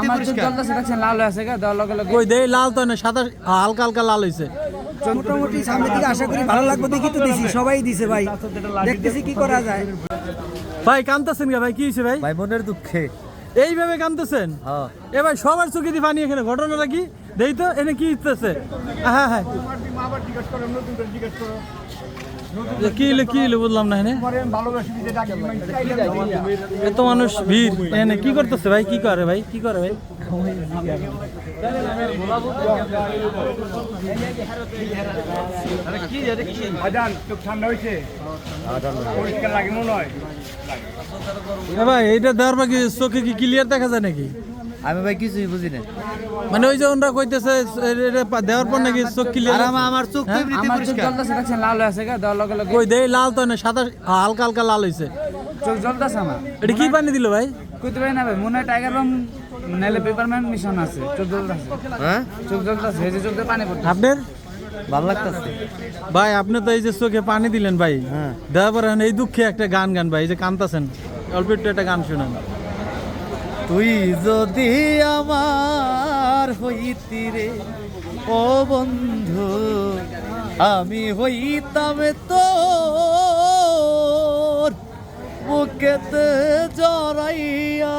আমার তো জ্বলতেছে সেটা লাল হয়ে আছে গা দেওয়ার লগে লগে। কই দেই লাল তো না সাদা হালকা হালকা লাল হইছে। মোটামুটি সামনের দিকে আশা করি ভালো লাগবে দেখি তো দিছি সবাই দিছে ভাই। দেখতেছি কি করা যায়। ভাই কান্দতেছেন কে ভাই কি হইছে ভাই? ভাই মনের দুঃখে। এইভাবে কান্দতেছেন হ্যাঁ। এ ভাই সবার চোখে দিয়ে পানি এখানে ঘটনাটা কি? দেই তো, এনে কি ইচ্ছে হ্যাঁ হ্যাঁ যে কি হলো কি হলো বুঝলাম না এনে। এত মানুষ ভিড়। এনে কি করতেছে ভাই? কি করে ভাই? কি করে ভাই? হয় ভাই, এইটা দেওয়ার পর কি চোখে কি ক্লিয়ার দেখা যায় নাকি? আমি ভাই কিছুই বুঝি না মানে ওই যে ওনরা কইতেছে দেওয়ার পর নাকি চোখ আর ক্লিয়ার আমার আমার চোখ তো এমনিতে আমার চোখ পরিষ্কার। জ্বলতেছে দেখছেন লাল হয়ে আছে গা দেওয়ার লগে লগে। কই দেই লাল তো না সাদা হালকা হালকা লাল হইছে। চোখ জ্বলতেছে আমার। এটা কি পানি দিল ভাই? কইতে পারি না ভাই মনে হয় টাইগার বাম নাইলে পেপারম্যান মিশন আছে চোখ জ্বলতেছে। হ্যাঁ? চোখ জ্বলতেছে এই যে চোখ পানি পড়ছে আপনার? ভালো লাগতেছে। ভাই আপনি তো এই যে চোখে পানি দিলেন ভাই। হ্যাঁ। দেওয়ার পরে এই দুঃখে একটা গান গান ভাই এই যে কান্তাছেন। অল্প একটু একটা গান শুনেন। তুই যদি আমার হইতি রে ও বন্ধু আমি হইতাম তো বুকেতে জড়াইয়া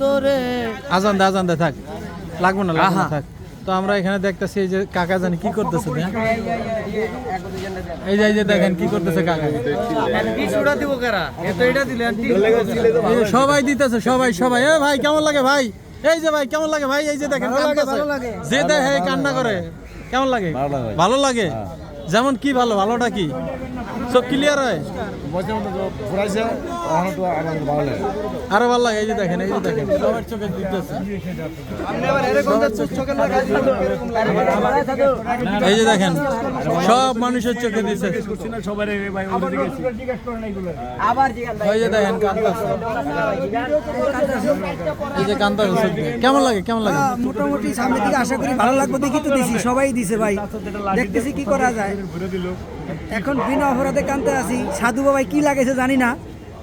তোরে। আজান দে আজান দে থাক। লাগবো না লাগবো না থাক। তো আমরা এখানে দেখতেছি এই যে কাকা জানি কি করতেছে এই যে এই যে দেখেন কি করতেছে কাকা। সবাই দিতেছে সবাই সবাই। এ ভাই কেমন লাগে ভাই? এই যে ভাই কেমন লাগে ভাই? এই যে দেখেন। যে দেখে কান্না করে কেমন লাগে। ভালো লাগে? যেমন কি ভালো ভালোটা কি? সব ক্লিয়ার হয়? আরও ভালো লাগে, এই যে দেখেন, এই যে দেখেন। এই যে দেখেন, সব মানুষের চোখে দিচ্ছে দেখেন এই যে চোখ কেমন লাগে কেমন লাগে? মোটামুটি সামনের দিকে আশা করি ভালো লাগবে, দেখি তো দিছি, সবাই দিছে ভাই। দেখতেছি কি করা যায়। এখন বিনা অপরাধে কানতে আছি সাধু বাবাই কি লাগেছে জানি না।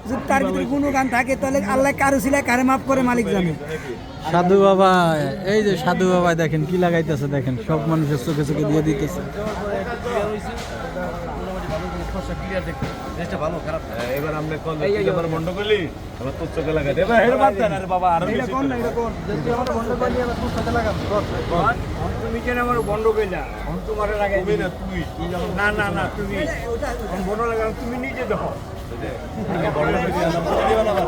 যদি তার ভিতরে কোনো গান থাকে, তাহলে আল্লাহ কারও সিলাই কারে মাফ করে মালিক জানে। সাধু বাবা, এই যে সাধু বাবা দেখেন কি লাগাইতেছে দেখেন, সব মানুষের চোখে চোখে দিয়ে দিতেছে। এবার আমরা কল এবার বন্ধ করলি আবার তোর চোখে লাগাই এবার হের বাদ দেন আরে বাবা আরও বেশি তুমি কেন আমার বন্ধ কইলা আমি তোমার লাগাই তুমি না তুই না না না তুমি বন্ধ লাগাম তুমি নিজে দেখো এ রে, বাবা,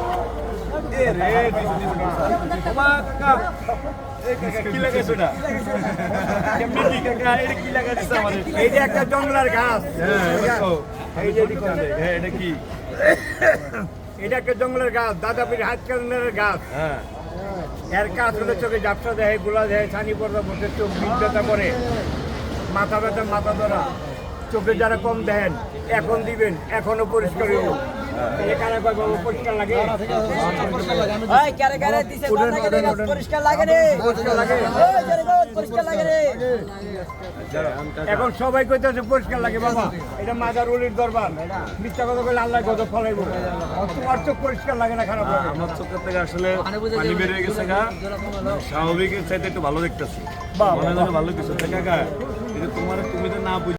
এইটা একটা হ্যাঁ, এটা একটা জঙ্গলের গাছ গাছ এর চোখে জাপসা দেয় গোলা দেয় ছানি পর্দা বসে চোখ ব্যথা করে মাথা ব্যথা মাথা ধরা চোখে যারা কম দেন এখন দিবেন এখনও পরিষ্কার এখানে পরিষ্কার লাগে এখন সবাই কইতেছে পরিষ্কার লাগে বাবা। এটা মাদার উলির দরবার। মিথ্যা কথা বলে আল্লাহ কত ফলাইব। তোমার চোখ পরিষ্কার লাগে না খারাপ লাগে? আমার চোখের থেকে আসলে পানি বেরিয়ে গেছে গা। স্বাভাবিকের চাইতে একটু ভালো দেখতেছি। মনে ভালো কিছু থেকে গা। এটা তোমার তুমি তো না বুঝ